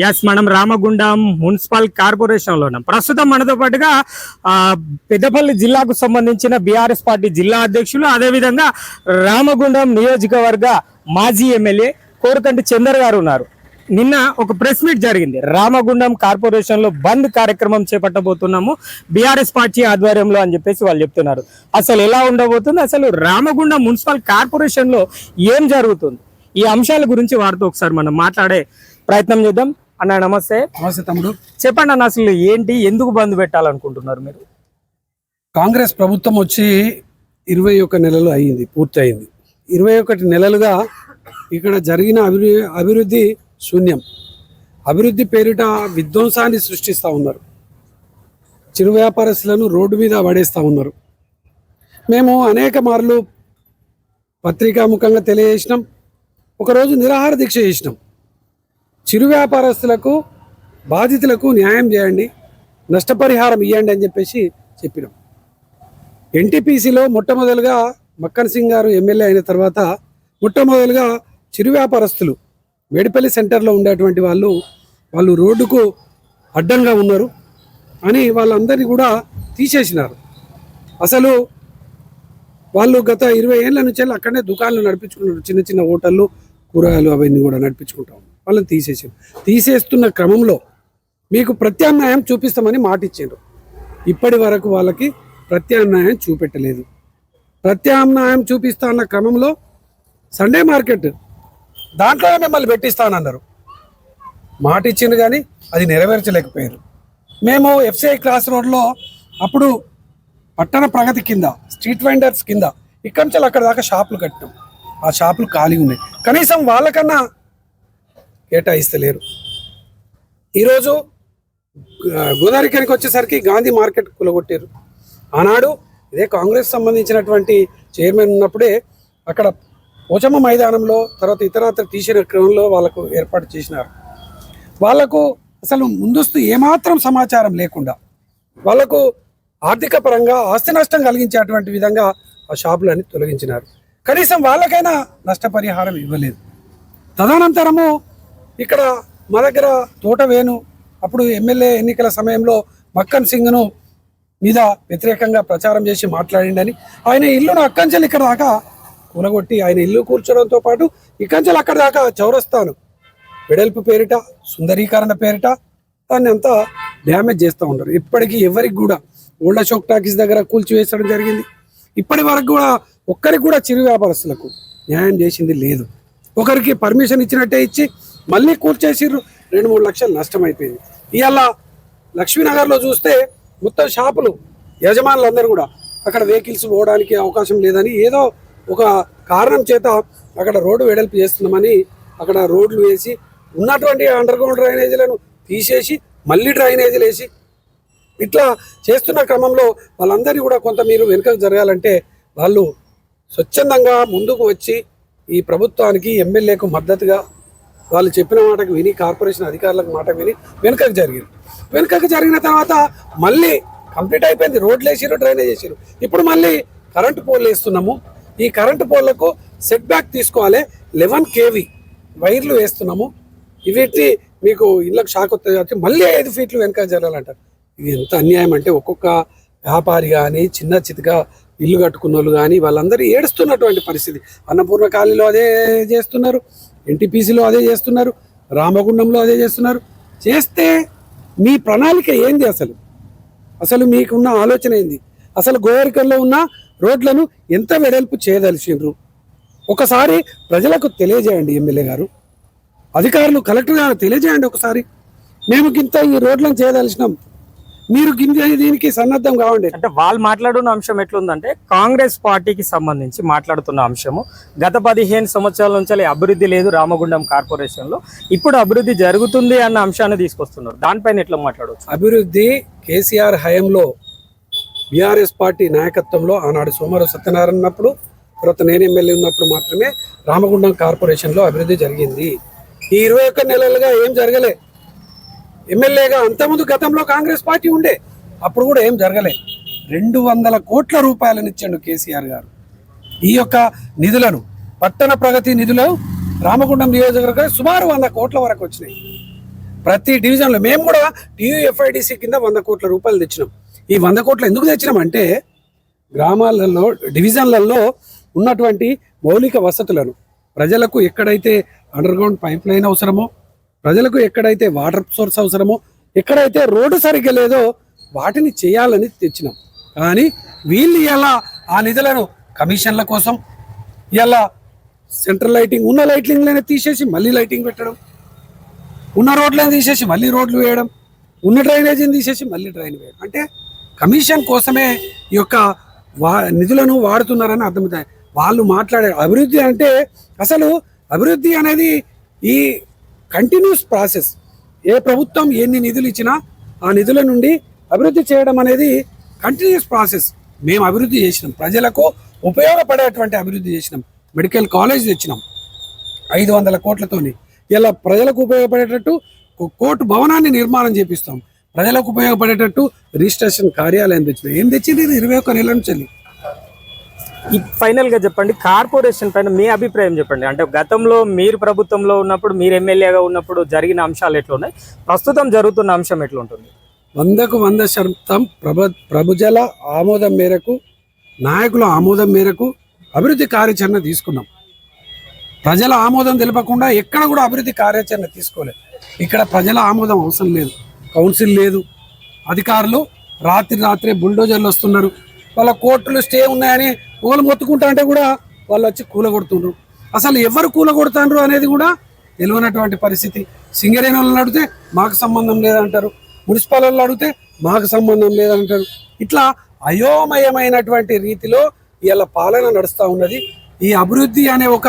Yes మనం Ramagundam municipal కార్పొరేషన్లో ఉన్నాం ప్రస్తుతం మనతో పాటుగా ఆ, పెద్దపల్లి జిల్లాకు సంబంధించిన బీఆర్ఎస్ పార్టీ జిల్లా అధ్యక్షులు అదేవిధంగా రామగుండం నియోజకవర్గ మాజీ ఎమ్మెల్యే కోరుకంటి చందర్ గారు ఉన్నారు. నిన్న ఒక ప్రెస్ మీట్ జరిగింది. రామగుండం కార్పొరేషన్లో బంద్ కార్యక్రమం చేపట్టబోతున్నాము బీఆర్ఎస్ పార్టీ ఆధ్వర్యంలో అని చెప్పేసి వాళ్ళు చెప్తున్నారు. అసలు ఎలా ఉండబోతుంది? అసలు రామగుండం మున్సిపల్ కార్పొరేషన్లో ఏం జరుగుతుంది? ఈ అంశాల గురించి వారితో ఒకసారి మనం మాట్లాడే ప్రయత్నం చేద్దాం. అన్న నమస్తే. నమస్తే తమ్ముడు. చెప్పండి అన్న అసలు ఏంటి ఎందుకు బంద్ పెట్టాలనుకుంటున్నారు మీరు? కాంగ్రెస్ ప్రభుత్వం వచ్చి ఇరవై ఒక్క నెలలు అయ్యింది పూర్తి అయింది ఇరవై ఒకటి నెలలుగా ఇక్కడ జరిగిన అభివృద్ధి అభివృద్ధి శూన్యం. అభివృద్ధి పేరిట విధ్వంసాన్ని సృష్టిస్తూ ఉన్నారు. చిరు వ్యాపారస్తులను రోడ్డు మీద పడేస్తూ ఉన్నారు. మేము అనేక మార్లు పత్రికాముఖంగా తెలియజేసినాం. ఒకరోజు నిరాహార దీక్ష చేసినాం. చిరు వ్యాపారస్తులకు బాధితులకు న్యాయం చేయండి నష్టపరిహారం ఇవ్వండి అని చెప్పేసి చెప్పినాం. ఎన్టీపీసీలో మొట్టమొదలుగా మక్కన్ సింగ్ గారు ఎమ్మెల్యే అయిన తర్వాత మొట్టమొదలుగా చిరు వ్యాపారస్తులు వేడిపల్లి సెంటర్లో ఉండేటువంటి వాళ్ళు వాళ్ళు రోడ్డుకు అడ్డంగా ఉన్నారు అని వాళ్ళందరినీ కూడా తీసేసినారు. అసలు వాళ్ళు గత ఇరవై ఏళ్ళ నుంచి వెళ్ళి అక్కడనే దుకాణాలు నడిపించుకున్నారు చిన్న చిన్న హోటళ్ళు కూరగాయలు అవన్నీ కూడా నడిపించుకుంటాం వాళ్ళని తీసేసారు తీసేస్తున్న క్రమంలో మీకు ప్రత్యామ్నాయం చూపిస్తామని మాట ఇచ్చారు ఇప్పటి వరకు వాళ్ళకి ప్రత్యామ్నాయం చూపెట్టలేదు. ప్రత్యామ్నాయం చూపిస్తా అన్న క్రమంలో సండే మార్కెట్ దాంట్లోనే మిమ్మల్ని పెట్టిస్తానన్నారు. మాట ఇచ్చింది కానీ అది నెరవేర్చలేకపోయారు. మేము ఎఫ్సిఐ క్లాస్ రోడ్లో అప్పుడు పట్టణ ప్రగతి కింద స్ట్రీట్ వెండర్స్ కింద ఇక్కడి నుంచి అక్కడ దాకా షాపులు కట్టాం ఆ షాపులు ఖాళీ ఉన్నాయి. కనీసం వాళ్ళకన్నా కేటాయిస్తలేరు. ఈరోజు గోదావరికానికి వచ్చేసరికి గాంధీ మార్కెట్ కులగొట్టారు. ఆనాడు ఇదే కాంగ్రెస్ సంబంధించినటువంటి చైర్మన్ ఉన్నప్పుడే అక్కడ పోచమ్మ మైదానంలో తర్వాత ఇతరత్ర తీసిన క్రమంలో వాళ్ళకు ఏర్పాటు చేసినారు. వాళ్ళకు అసలు ముందస్తు ఏమాత్రం సమాచారం లేకుండా వాళ్ళకు ఆర్థిక పరంగా ఆస్తి నష్టం కలిగించేటువంటి విధంగా ఆ షాపులన్నీ తొలగించినారు. కనీసం వాళ్ళకైనా నష్టపరిహారం ఇవ్వలేదు. తదనంతరము ఇక్కడ మా దగ్గర తోట వేణు అప్పుడు ఎమ్మెల్యే ఎన్నికల సమయంలో మక్కన్ సింగ్ను మీద వ్యతిరేకంగా ప్రచారం చేసి మాట్లాడిండని ఆయన ఇల్లును అక్కంచెలు ఇక్కడ దాకా కూలగొట్టి ఆయన ఇల్లు కూర్చోడంతో పాటు ఇక్కంచెలు అక్కడ దాకా చౌరస్తాను. వెడల్పు పేరిట సుందరీకరణ పేరిట దాన్ని అంతా డ్యామేజ్ చేస్తూ ఉంటారు ఇప్పటికీ ఎవరికి కూడా ఓల్డ్ అశోక్ టాకీస్ దగ్గర కూల్చివేసడం జరిగింది. ఇప్పటి వరకు కూడా ఒక్కరికి కూడా చిరు వ్యాపారస్తులకు న్యాయం చేసింది లేదు. ఒకరికి పర్మిషన్ ఇచ్చినట్టే ఇచ్చి మళ్ళీ కూల్చేసిర్రు రెండు మూడు లక్షలు నష్టం అయిపోయింది ఇవాళ లక్ష్మీనగర్లో చూస్తే మొత్తం షాపులు యజమానులందరూ కూడా అక్కడ వెహికల్స్ పోవడానికి అవకాశం లేదని ఏదో ఒక కారణం చేత అక్కడ రోడ్డు వెడల్పు చేస్తున్నామని అక్కడ రోడ్లు వేసి ఉన్నటువంటి అండర్ గ్రౌండ్ డ్రైనేజీలను తీసేసి మళ్ళీ డ్రైనేజీలు వేసి ఇట్లా చేస్తున్న క్రమంలో వాళ్ళందరినీ కూడా కొంత మీరు వెనుకకు జరగాలంటే వాళ్ళు స్వచ్ఛందంగా ముందుకు వచ్చి ఈ ప్రభుత్వానికి ఎమ్మెల్యేకు మద్దతుగా వాళ్ళు చెప్పిన మాటకు విని కార్పొరేషన్ అధికారులకు మాట విని వెనుకకు జరిగింది. వెనుకకు జరిగిన తర్వాత మళ్ళీ కంప్లీట్ అయిపోయింది. రోడ్లు వేసిరు డ్రైనేజ్ వేసిరు ఇప్పుడు మళ్ళీ కరెంటు పోల్ వేస్తున్నాము. ఈ కరెంటు పోల్లకు సెట్ బ్యాక్ తీసుకోవాలి. లెవెన్ కేవీ వైర్లు వేస్తున్నాము. ఇవిటి మీకు ఇళ్ళకు షాక్ వస్తుంది కాబట్టి మళ్ళీ ఐదు ఫీట్లు వెనక జరగాలంటారు. ఇది ఎంత అన్యాయం అంటే ఒక్కొక్క వ్యాపారి కానీ చిన్న చితగా ఇల్లు కట్టుకున్న వాళ్ళు కానీ వాళ్ళందరూ ఏడుస్తున్నటువంటి పరిస్థితి. అన్నపూర్ణ కాలనీలో అదే చేస్తున్నారు. ఎన్టీపీసీలో అదే చేస్తున్నారు రామగుండంలో అదే చేస్తున్నారు. చేస్తే మీ ప్రణాళిక ఏంది అసలు? అసలు మీకున్న ఆలోచన ఏంది? అసలు గోవరికల్లో ఉన్న రోడ్లను ఎంత వెడల్పు చేయదలిచిండ్రు? ఒకసారి ప్రజలకు తెలియజేయండి ఎమ్మెల్యే గారు. అధికారులు కలెక్టర్ గారు తెలియజేయండి ఒకసారి. మేము కింద ఈ రోడ్లను చేయదలిచినాం. మీరు దీనికి సన్నద్ధం కావండి. అంటే వాళ్ళు మాట్లాడున్న అంశం ఎట్లుందంటే కాంగ్రెస్ పార్టీకి సంబంధించి మాట్లాడుతున్న అంశము. గత పదిహేను సంవత్సరాల నుంచి అభివృద్ధి లేదు రామగుండం కార్పొరేషన్లో ఇప్పుడు అభివృద్ధి జరుగుతుంది అన్న అంశాన్ని తీసుకొస్తున్నారు. దానిపైన ఎట్లా మాట్లాడవచ్చు? అభివృద్ధి కేసీఆర్ హయాంలో బీఆర్ఎస్ పార్టీ నాయకత్వంలో ఆనాడు సోమవారం సత్యనారాయణ ఉన్నప్పుడు తర్వాత నేను ఎమ్మెల్యే ఉన్నప్పుడు మాత్రమే రామగుండం కార్పొరేషన్లో అభివృద్ధి జరిగింది. ఈ ఇరవై ఒక్క నెలలుగా ఏం జరగలే. ఎమ్మెల్యేగా అంతకుముందు గతంలో కాంగ్రెస్ పార్టీ ఉండే. అప్పుడు కూడా ఏం జరగలే. రెండు వందల కోట్ల రూపాయలను ఇచ్చాడు కేసీఆర్ గారు. ఈ యొక్క నిధులను పట్టణ ప్రగతి నిధులు రామగుండం నియోజకవర్గం సుమారు వంద కోట్ల వరకు వచ్చినాయి. ప్రతి డివిజన్లో మేము కూడా టీయూఎఫ్ఐడిసి కింద వంద కోట్ల రూపాయలు తెచ్చినాం. ఈ వంద కోట్లు ఎందుకు తెచ్చినాం అంటే గ్రామాలలో డివిజన్లలో ఉన్నటువంటి మౌలిక వసతులను ప్రజలకు ఎక్కడైతే అండర్ గ్రౌండ్ పైప్ లైన్ అవసరమో ప్రజలకు ఎక్కడైతే వాటర్ సోర్స్ అవసరమో ఎక్కడైతే రోడ్డు సరిగ్గా లేదో వాటిని చేయాలని తెచ్చినాం. కానీ వీళ్ళు ఎలా ఆ నిధులను కమిషన్ల కోసం ఇలా సెంట్రల్ లైటింగ్ ఉన్న లైటింగ్లనే తీసేసి మళ్ళీ లైటింగ్ పెట్టడం ఉన్న రోడ్లను తీసేసి మళ్ళీ రోడ్లు వేయడం ఉన్న డ్రైనేజీని తీసేసి మళ్ళీ డ్రైన్ వేయడం. అంటే కమిషన్ కోసమే ఈ యొక్క వా నిధులను వాడుతున్నారని అర్థమవుతాయి వాళ్ళు మాట్లాడే అభివృద్ధి అంటే అసలు అభివృద్ధి అనేది ఈ కంటిన్యూస్ ప్రాసెస్ ఏ ప్రభుత్వం ఎన్ని నిధులు ఇచ్చినా ఆ నిధుల నుండి అభివృద్ధి చేయడం అనేది కంటిన్యూస్ ప్రాసెస్ మేము అభివృద్ధి చేసినాం. ప్రజలకు ఉపయోగపడేటువంటి అభివృద్ధి చేసినాం. మెడికల్ కాలేజ్ తెచ్చినాం. ఐదు వందల కోట్లతోని. ఇలా ప్రజలకు ఉపయోగపడేటట్టు కోర్టు భవనాన్ని నిర్మాణం చేపిస్తాం. ప్రజలకు ఉపయోగపడేటట్టు రిజిస్ట్రేషన్ కార్యాలయం తెచ్చినాం. ఏం తెచ్చింది ఇది ఇరవై ఒక్క నెల నుంచి ఫైనల్గా చెప్పండి కార్పొరేషన్ పైన మీ అభిప్రాయం చెప్పండి. అంటే గతంలో మీరు ప్రభుత్వంలో ఉన్నప్పుడు మీరు ఎమ్మెల్యేగా ఉన్నప్పుడు జరిగిన అంశాలు ఎట్లున్నాయి? ప్రస్తుతం జరుగుతున్న అంశం ఎట్లుంటుంది? వందకు వంద శాతం ప్రభ ప్రభుజల ఆమోదం మేరకు నాయకుల ఆమోదం మేరకు అభివృద్ధి కార్యాచరణ తీసుకున్నాం. ప్రజల ఆమోదం తెలపకుండా ఎక్కడ కూడా అభివృద్ధి కార్యాచరణ తీసుకోలేదు. ఇక్కడ ప్రజల ఆమోదం అవసరం లేదు. కౌన్సిల్ లేదు. అధికారులు రాత్రి రాత్రే బుల్డోజర్లు వస్తున్నారు. వాళ్ళ కోర్టులు స్టే ఉన్నాయని వాళ్ళు మొత్తుకుంటా అంటే కూడా వాళ్ళు వచ్చి కూలగొడుతుండ్రు. అసలు ఎవరు కూలగొడుతాండ్రు అనేది కూడా తెలియనటువంటి పరిస్థితి. సింగరేణి వాళ్ళని అడిగితే మాకు సంబంధం లేదంటారు. మున్సిపల్ వాళ్ళు అడిగితే మాకు సంబంధం లేదంటారు. ఇట్లా అయోమయమైనటువంటి రీతిలో వీళ్ళ పాలన నడుస్తూ ఉన్నది. ఈ అభివృద్ధి అనే ఒక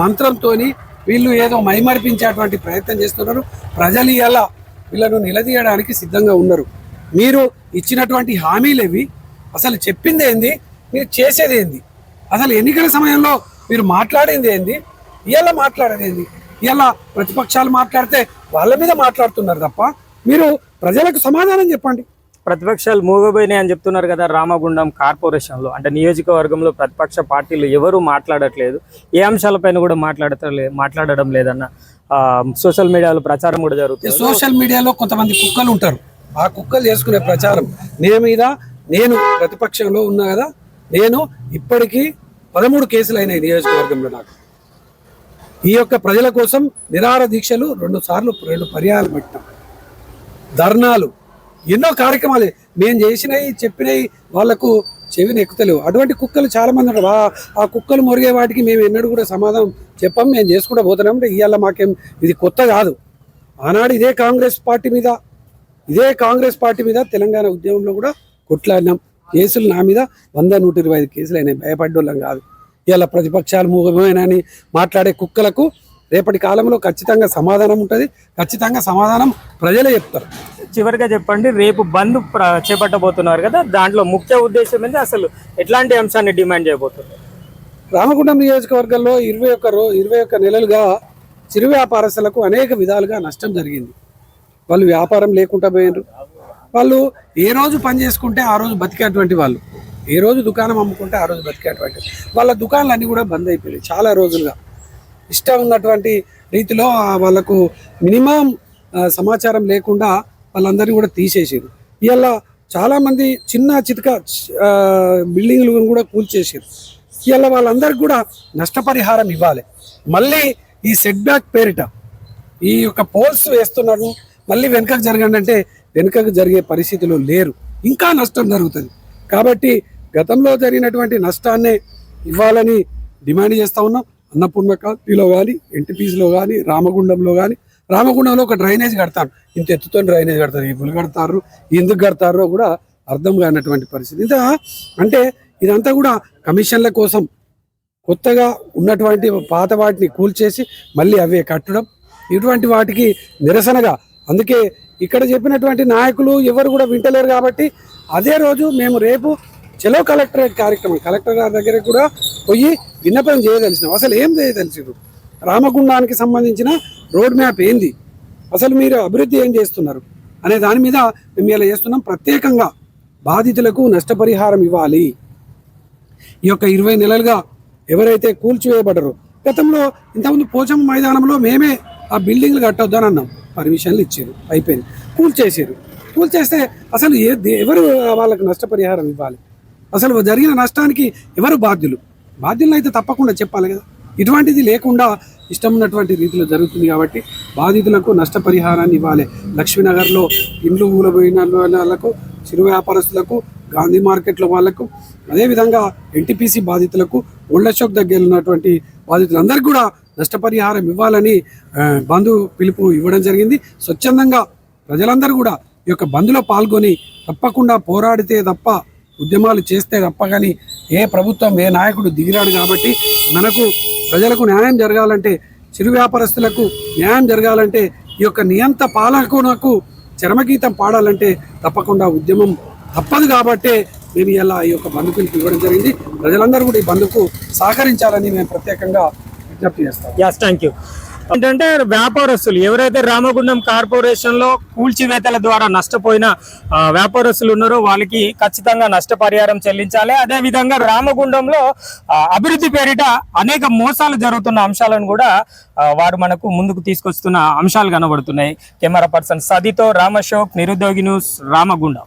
మంత్రంతోని వీళ్ళు ఏదో మైమర్పించేటువంటి ప్రయత్నం చేస్తున్నారు. ప్రజలు ఇలా వీళ్ళను నిలదీయడానికి సిద్ధంగా ఉన్నారు. మీరు ఇచ్చినటువంటి హామీలేవి అసలు చెప్పింది ఏంది? మీరు చేసేది ఏంది? అసలు ఎన్నికల సమయంలో మీరు మాట్లాడేది ఏంది? ఇలా మాట్లాడేది ఏంది? ఇలా ప్రతిపక్షాలు మాట్లాడితే వాళ్ళ మీద మాట్లాడుతున్నారు తప్ప మీరు ప్రజలకు సమాధానం చెప్పండి. ప్రతిపక్షాలు మూగబోయినాయి అని చెప్తున్నారు కదా రామగుండం కార్పొరేషన్లో. అంటే నియోజకవర్గంలో ప్రతిపక్ష పార్టీలు ఎవరు మాట్లాడట్లేదు. ఏ అంశాలపైన కూడా మాట్లాడతలే మాట్లాడడం లేదన్న సోషల్ మీడియాలో ప్రచారం కూడా జరుగుతుంది. సోషల్ మీడియాలో కొంతమంది కుక్కలు ఉంటారు. ఆ కుక్కలు చేసుకునే ప్రచారం నేను మీద నేను ప్రతిపక్షంలో ఉన్నా కదా నేను ఇప్పటికీ పదమూడు కేసులు అయినాయి నియోజకవర్గంలో నాకు. ఈ యొక్క ప్రజల కోసం నిరాహార దీక్షలు రెండు సార్లు రెండు పర్యాలు పెట్టాం ధర్నాలు ఎన్నో కార్యక్రమాలు మేము చేసినవి చెప్పినవి వాళ్ళకు చెవిని ఎక్కుతలేవు అటువంటి కుక్కలు చాలా మంది ఆ- ఆ కుక్కలు మొరిగే వాటికి మేము ఎన్నడూ కూడా సమాధానం చెప్పాం మేము చేసుకుంటూ పోతున్నాం అంటే ఇవాళ మాకేం ఇది కొత్త కాదు. ఆనాడు ఇదే కాంగ్రెస్ పార్టీ మీద ఇదే కాంగ్రెస్ పార్టీ మీద తెలంగాణ ఉద్యమంలో కూడా కొట్లాడినాం. కేసులు నా మీద వంద నూట ఇరవై ఐదు కేసులు అయినాయి. భయపడ్డోళ్ళం కాదు. ఇలా ప్రతిపక్షాలు మూగమేనని మాట్లాడే కుక్కలకు రేపటి కాలంలో ఖచ్చితంగా సమాధానం ఉంటుంది. ఖచ్చితంగా సమాధానం ప్రజలే చెప్తారు. చివరిగా చెప్పండి రేపు బంద్ చేపట్టబోతున్నారు కదా దాంట్లో ముఖ్య ఉద్దేశం ఏంటి అసలు ఎట్లాంటి అంశాన్ని డిమాండ్ చేయబోతున్నారు? రామగుండం నియోజకవర్గంలో ఇరవై ఒక్క రో ఇరవై ఒక్క నెలలుగా చిరు వ్యాపారస్తులకు అనేక విధాలుగా నష్టం జరిగింది. వాళ్ళు వ్యాపారం లేకుండా పోయినారు. వాళ్ళు ఏ రోజు పని చేసుకుంటే ఆ రోజు బతికేటువంటి వాళ్ళు. ఏ రోజు దుకాణం అమ్ముకుంటే ఆ రోజు బతికేటువంటి వాళ్ళ. దుకాణాలు అన్నీ కూడా బంద్ అయిపోయాయి చాలా రోజులుగా. ఇష్టం ఉన్నటువంటి రీతిలో వాళ్ళకు మినిమం సమాచారం లేకుండా వాళ్ళందరినీ కూడా తీసేసారు. ఇవాళ చాలామంది చిన్న చితక బిల్డింగ్లు కూడా కూల్చేసారు. ఇవాళ వాళ్ళందరికీ కూడా నష్టపరిహారం ఇవ్వాలి. మళ్ళీ ఈ సెట్ బ్యాక్ పేరిట ఈ యొక్క పోల్స్ వేస్తున్నారు. మళ్ళీ వెనుకకు జరగండి అంటే వెనుకకు జరిగే పరిస్థితులు లేరు. ఇంకా నష్టం జరుగుతుంది. కాబట్టి గతంలో జరిగినటువంటి నష్టాన్నే ఇవ్వాలని డిమాండ్ చేస్తా ఉన్నాం. అన్నపూర్ణ కాలనీలో కానీ ఎన్టీపీస్లో కానీ రామగుండంలో కానీ రామగుండంలో ఒక డ్రైనేజ్ కడతారు. ఇంత ఎత్తుతో డ్రైనేజ్ కడతారు. ఇవ్వలు కడతారు ఎందుకు కడతారో కూడా అర్థం కానటువంటి పరిస్థితి. ఇంత అంటే ఇదంతా కూడా కమిషన్ల కోసం కొత్తగా ఉన్నటువంటి పాత వాటిని కూల్చేసి మళ్ళీ అవే కట్టడం ఇటువంటి వాటికి నిరసనగా అందుకే ఇక్కడ చెప్పినటువంటి నాయకులు ఎవరు కూడా వింటలేరు కాబట్టి అదే రోజు మేము రేపు చెలో కలెక్టరేట్ కార్యక్రమం కలెక్టర్ గారి దగ్గర కూడా పోయి విన్నపం చేయదలిసినాం అసలు ఏం చేయదలిసిరు రామగుండానికి సంబంధించిన రోడ్ మ్యాప్ ఏంది? అసలు మీరు అభివృద్ధి ఏం చేస్తున్నారు? అనే దాని మీద మేము ఇలా చేస్తున్నాం. ప్రత్యేకంగా బాధితులకు నష్టపరిహారం ఇవ్వాలి. ఈ యొక్క ఇరవై నెలలుగా ఎవరైతే కూల్చివేయబడరో గతంలో ఇంతకుముందు పోచమ్మ మైదానంలో మేమే ఆ బిల్డింగ్లు కట్టొద్దని అన్నాం. పర్మిషన్లు ఇచ్చారు. అయిపోయింది. కూల్ చేసారు కూల్ చేస్తే అసలు ఏ ఎవరు వాళ్ళకి నష్టపరిహారం ఇవ్వాలి? అసలు జరిగిన నష్టానికి ఎవరు బాధ్యులు? బాధ్యులను అయితే తప్పకుండా చెప్పాలి కదా. ఇటువంటిది లేకుండా ఇష్టం ఉన్నటువంటి రీతిలో జరుగుతుంది కాబట్టి బాధితులకు నష్టపరిహారాన్ని ఇవ్వాలి. లక్ష్మీనగర్లో ఇండ్లు ఊలబోయిన వాళ్ళకు చిరు వ్యాపారస్తులకు గాంధీ మార్కెట్లో వాళ్ళకు అదేవిధంగా ఎన్టీపీసీ బాధితులకు ఓల్డ్ అశోక్ దగ్గర ఉన్నటువంటి బాధితులందరికీ కూడా నష్టపరిహారం ఇవ్వాలని బంధు పిలుపు ఇవ్వడం జరిగింది. స్వచ్ఛందంగా ప్రజలందరూ కూడా ఈ యొక్క బంధులో పాల్గొని తప్పకుండా పోరాడితే తప్ప ఉద్యమాలు చేస్తే తప్ప కానీ ఏ ప్రభుత్వం ఏ నాయకుడు దిగిరాడు కాబట్టి మనకు ప్రజలకు న్యాయం జరగాలంటే చిరు వ్యాపారస్తులకు న్యాయం జరగాలంటే ఈ యొక్క నియంత పాలకునకు చరమగీతం పాడాలంటే తప్పకుండా ఉద్యమం తప్పదు కాబట్టే మేము ఇలా ఈ యొక్క బంధు పిలుపు ఇవ్వడం జరిగింది. ప్రజలందరూ కూడా ఈ బంధుకు సహకరించాలని మేము ప్రత్యేకంగా విజ్ఞప్తి చేస్తాం. ఎస్ థ్యాంక్ యూ ఏంటంటే వ్యాపారస్తులు ఎవరైతే రామగుండం కార్పొరేషన్లో కూల్చివేతల ద్వారా నష్టపోయిన వ్యాపారస్తులు ఉన్నారో వాళ్ళకి ఖచ్చితంగా నష్టపరిహారం చెల్లించాలి. అదే విధంగా రామగుండంలో అభివృద్ధి పేరిట అనేక మోసాలు జరుగుతున్న అంశాలను కూడా వారు మనకు ముందుకు తీసుకొస్తున్న అంశాలు కనబడుతున్నాయి. కెమెరా పర్సన్ సదితో రామశోక్ నిరుద్యోగి న్యూస్ రామగుండం.